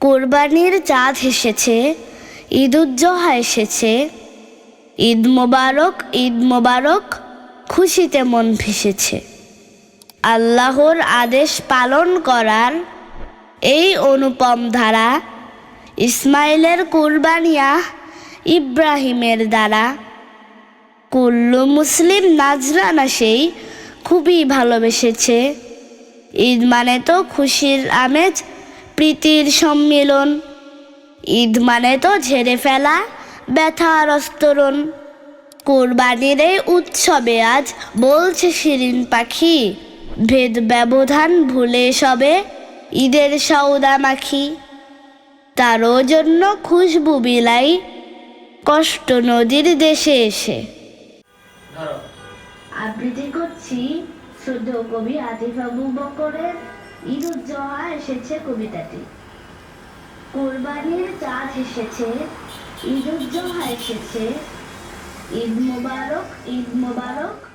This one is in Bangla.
কোরবানির চাঁদ এসেছে, ঈদ উজ্জোহা এসেছে। ঈদ মোবারক ঈদ মোবারক, খুশিতে মন ভেসেছে। আল্লাহর আদেশ পালন করার এই অনুপম ধারা ইসমাইলের কুরবানিয়া ইব্রাহিমের দ্বারা। কুল্লু মুসলিম নাজরানা সেই খুবই ভালোবেসেছে। ঈদ মানে তো খুশির আমেজ প্রীতির সম্মিলন। ঈদ মানে তো ঝেড়ে ফেলা, ব্যথার অস্তরণ কোরবানির এই উৎসবে আজ বলছে শিরিন পাখি, ভেদ ব্যবধান ভুলে সবে ঈদের সৌদা মাখি। তারও জন্য খুশবু বিলাই, কষ্ট নদীর দেশে এসে। আবৃত্তি করছি শুদ্ধ কবি আতিফ আবু বকরের ঈদ উজ্জোহা এসেছে কবিতাটি কোরবানির চাঁদ এসেছে ঈদ উজ্জোহা এসেছে। ঈদ মোবারক ঈদ মোবারক।